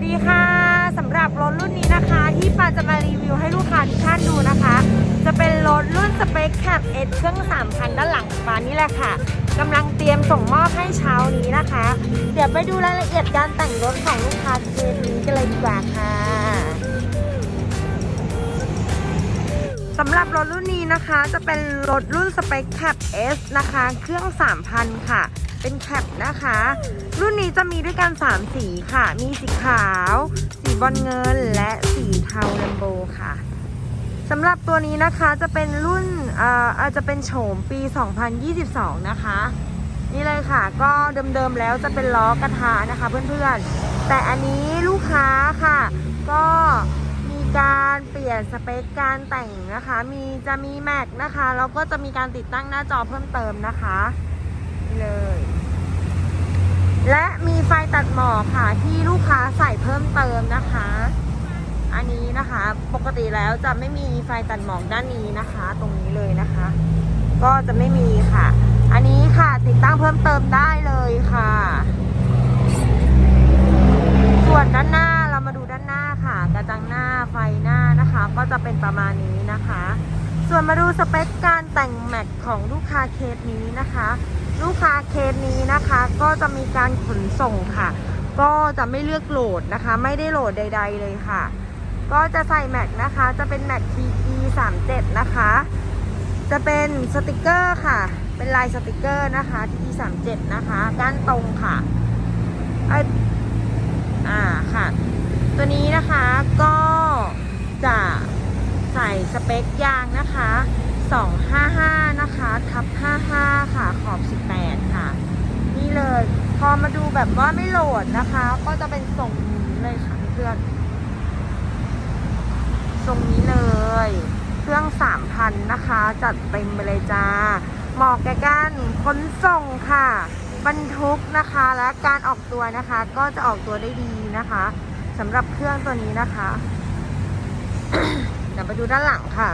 สดีค่ะสำหรับรถรุ่นนี้นะคะ ที่ปาจะมารีวิวให้ลูกค้าทุกท่านดูนะคะ จะเป็นรถรุ่นสเปคแคปเอเครื่อง3,000ด้านหลังปานี่แหละค่ะกำลังเตรียมส่งมอบให้เช้านี้นะคะ เดี๋ยวไปดูรายละเอียดการแต่งรถของลูกค้าเจนนี้กันเลยดีกว่าค่ะ สำหรับรถรุ่นนี้นะคะจะเป็นรถรุ่นสเปคแคป S นะคะ เครื่อง 3,000 ค่ะ เป็นแคปนะคะ รุ่นนี้จะมีด้วยกัน 3 สีค่ะ มีสีขาว สีบอลเงิน และสีเทาแลมโบค่ะสำหรับตัวนี้นะคะจะเป็นรุ่นเอ่ออาจจะเป็นโฉมปี 2022 นะคะ นี่เลยค่ะ ก็เดิมๆแล้วจะเป็นล้อกระทะนะคะเพื่อนๆ แต่อันนี้ลูกค้าค่ะ ก็มีการียนสเปคการแต่งนะคะ มีจะมีแม็กนะคะแล้วก็จะมีการติดตั้งหน้าจอเพิ่มเติมนะคะเลย และมีไฟตัดหมอกค่ะที่ลูกค้าใส่เพิ่มเติมนะคะ อันนี้นะคะปกติแล้วจะไม่มีไฟตัดหมอกด้านนี้นะคะ ตรงนี้เลยนะคะ ก็จะไม่มีค่ะ อันนี้ค่ะติดตั้งเพิ่มเติมได้เลยค่ะ ส่วนด้านหน้าเรามาดูด้านหน้าค่ะ กระจังหน้าไฟหน้านะคะ ก็จะเป็นประมาณนี้นะคะ ส่วนมาดูสเปคการแต่งแม็กของลูกค้าเคสนี้นะคะ ลูกค้าเคสนี้นะคะ ก็จะมีการขนส่งค่ะ ก็จะไม่เลือกโหลดนะคะ ไม่ได้โหลดใด ๆ เลยค่ะ ก็จะใส่แม็กนะคะ จะเป็นแม็ก TE 37นะคะ จะเป็นสติกเกอร์ค่ะ เป็นลายสติกเกอร์นะคะ TE 37นะคะก้านตรงค่ะเอ้ยอ่าค่ะ ตัวนี้นะคะก็จะ ใส่สเปคยางนะคะ 255 นะคะทับ55 ค่ะ ขอบ 18 ค่ะ นี่เลย พอมาดูแบบว่าไม่โหลดนะคะ ก็จะเป็นทรงนี้เลยค่ะเพื่อนทรงนี้เลย เครื่อง 3,000 นะคะ จัดเต็มไปเลยจ้าเหมาะแก่การขนส่งค่ะ บรรทุกนะคะ และการออกตัวนะคะ ก็จะออกตัวได้ดีนะคะสำหรับเครื่องตัวนี้นะคะ ดี๋ยวไปดูด้านหลังค่ะ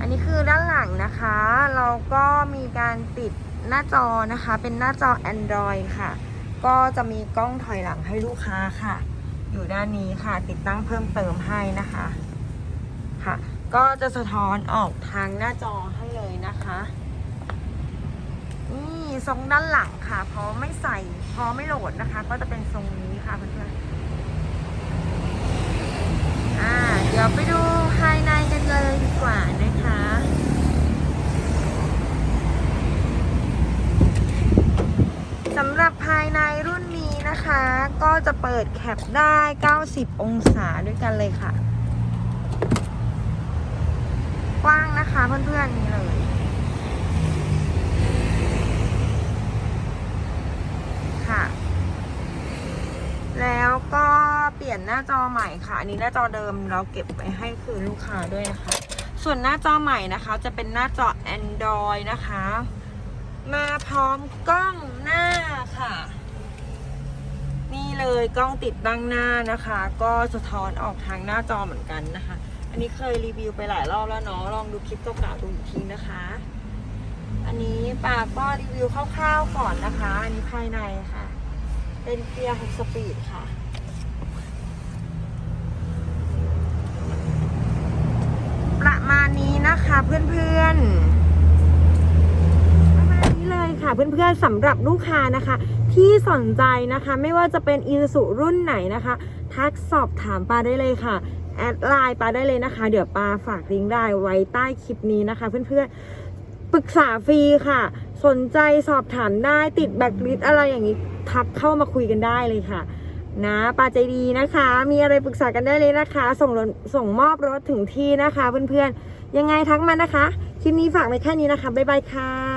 อันนี้คือด้านหลังนะคะ เราก็มีการติดหน้าจอนะคะ เป็นหน้าจอ Android ค่ะ ก็จะมีกล้องถอยหลังให้ลูกค้าค่ะ อยู่ด้านนี้ค่ะ ติดตั้งเพิ่มเติมให้นะคะค่ะ ก็จะสะท้อนออกทางหน้าจอให้เลยนะคะ นี่ทรงด้านหลังค่ะ เพอไม่ใส่ พอไม่โหลดนะคะ ก็จะเป็นทรงนี้ค่ะเพื่อนๆอ่า เดี๋ยวไปดูภายในกันเลยดีกว่านะคะสำหรับภายในรุ่นนี้นะคะ ก็จะเปิดแคปได้ 90 องศาด้วยกันเลยค่ะ กว้างนะคะเพื่อนๆนี่เลย ค่ะ แล้วก็เปลี่ย นหน้าจอใหม่ค่ะ อันนี้หน้าจอเดิมเราเก็บไว้ให้คืนลูกค้าด้วยนะคะ ส่วนหน้าจอใหม่นะคะ จะเป็นหน้าจอ Android นะคะ มาพร้อมกล้องหน้าค่ะ นี่เลยกล้องติดตั้งหน้านะคะ ก็สะท้อนออกทางหน้าจอเหมือนกันนะคะ อันนี้เคยรีวิวไปหลายรอบแล้วเนาะลองดูคลิปเก่าๆดูอีกทีนะคะ อันนี้ปาก็รีวิวคร่าวๆก่อนนะคะ อันนี้ภายในค่ะ เป็นเกียร์6สปีดค่ะมาณนี้ นะคะเพื่อนๆประมาณนี้เลยค่ะเพื่อนๆสำหรับลูกค้านะคะ ที่สนใจนะคะไม่ว่าจะเป็นอีสุรุ่นไหนนะคะ ทักสอบถามปาได้เลยค่ะแอดไลน์ปาได้เลยนะคะ เดี๋ยวปาฝากลิงก์ได้ไว้ใต้คลิปนี้นะคะ เพื่อนๆปรึกษาฟรีค่ะ สนใจสอบถามได้ติดแบ็คลิสอะไรอย่างนี้ทักเข้ามาคุยกันได้เลยค่ะ นะปาใจดีนะคะ มีอะไรปรึกษากันได้เลยนะคะ ส่งรถส่งมอบรถถึงที่นะคะ เพื่อนๆ ยังไงทักมานะคะ คลิปนี้ฝากไว้แค่นี้นะคะ บ๊ายบายค่ะ